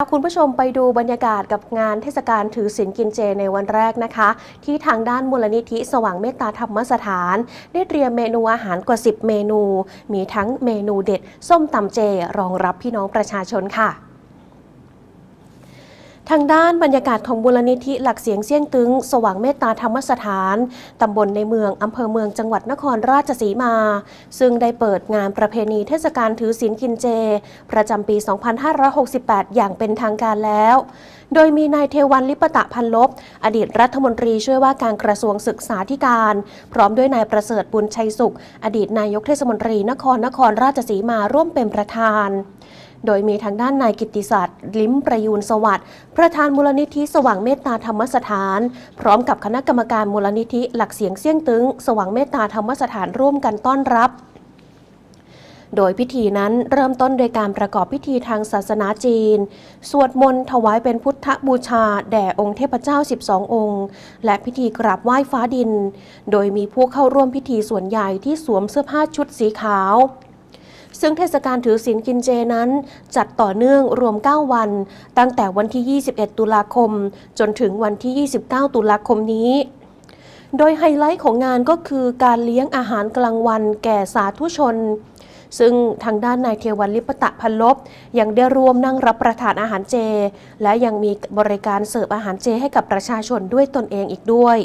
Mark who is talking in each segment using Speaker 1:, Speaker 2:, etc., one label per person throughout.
Speaker 1: คุณผู้ชมไปดูบรรยากาศกับงานเทศกาลถือศีลกินเจในวันแรกนะคะ ที่ทางด้านมูลนิธิสว่างเมตตาธรรมสถาน ได้เตรียมเมนูอาหารกว่า 10 เมนู มีทั้งเมนูเด็ด ส้มตำเจรองรับพี่น้องประชาชนค่ะ ทางด้านบรรยากาศของมูลนิธิหลักเสียงเสี่ยงตึง สว่างเมตตาธรรมสถาน ตำบลในเมือง อำเภอเมืองจังหวัดนครราชสีมา ซึ่งได้เปิดงานประเพณีเทศกาลถือศีลกินเจ ประจำปี 2568 อย่างเป็นทางการแล้ว โดยมีนายเทวันลิปตะพันลบ อดีตรัฐมนตรีช่วยว่าการกระทรวงศึกษาธิการ พร้อมด้วยนายประเสริฐบุญชัยสุข อดีตนายกเทศมนตรีนครนครราชสีมาร่วมเป็นประธาน โดยมีทางด้านนายกิติศักดิ์ลิ้มประยูนสวัสดิ์ประธานมูลนิธิสว่างเมตตาธรรมสถาน พร้อมกับคณะกรรมการมูลนิธิหลักเสียงเสี่ยงตึง สว่างเมตตาธรรมสถานร่วมกันต้อนรับโดยพิธีนั้นเริ่มต้นโดยการประกอบพิธีทางศาสนาจีน สวดมนต์ถวายเป็นพุทธบูชา แด่องค์เทพเจ้า 12 องค์ และพิธีกราบไหว้ฟ้าดิน โดยมีผู้เข้าร่วมพิธีส่วนใหญ่ที่สวมเสื้อผ้าชุดสีขาว ซึ่งเทศกาลถือศีลกินเจนั้น จัดต่อเนื่องรวม 9 วัน ตั้งแต่วันที่ 21 ตุลาคม จนถึงวันที่ 29 ตุลาคมนี้โดยไฮไลท์ของงานก็คือการเลี้ยงอาหารกลางวันแก่สาธุชน ซึ่งทางด้านนายเทวันลิปตะพันลบ ยังได้ร่วมนั่งรับประทานอาหารเจ และยังมีบริการเสิร์ฟอาหารเจให้กับประชาชนด้วยตนเองอีกด้วย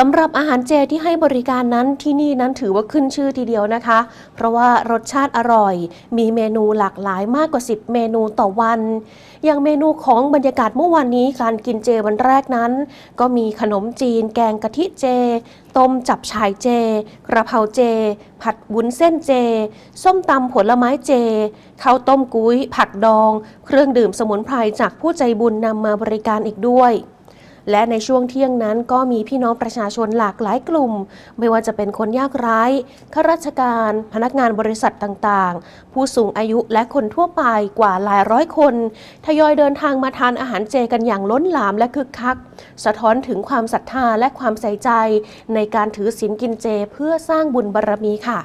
Speaker 1: สำหรับอาหารเจที่ให้บริการนั้นที่นี่นั้นถือว่าขึ้นชื่อทีเดียวนะคะ เพราะว่ารสชาติอร่อย มีเมนูหลากหลายมากกว่า 10 เมนูต่อวัน อย่างเมนูของบรรยากาศเมื่อวานนี้การกินเจวันแรกนั้น ก็มีขนมจีน แกงกะทิเจ ต้มจับฉ่ายเจ กระเพราเจ ผัดวุ้นเส้นเจ ส้มตำผลไม้เจข้าวต้มกุ้ย ผักดอง เครื่องดื่มสมุนไพรจากผู้ใจบุญนำมาบริการอีกด้วย และในช่วงเที่ยงนั้นก็มีพี่น้องประชาชนหลากหลายกลุ่ม ไม่ว่าจะเป็นคนยากไร้ข้าราชการ พนักงานบริษัทต่างๆ ผู้สูงอายุและคนทั่วไปกว่าหลายร้อยคน ทยอยเดินทางมาทานอาหารเจกันอย่างล้นหลามและคึกคัก สะท้อนถึงความศรัทธาและความใส่ใจ ในการถือศีลกินเจเพื่อสร้างบุญบารรมีค่ะ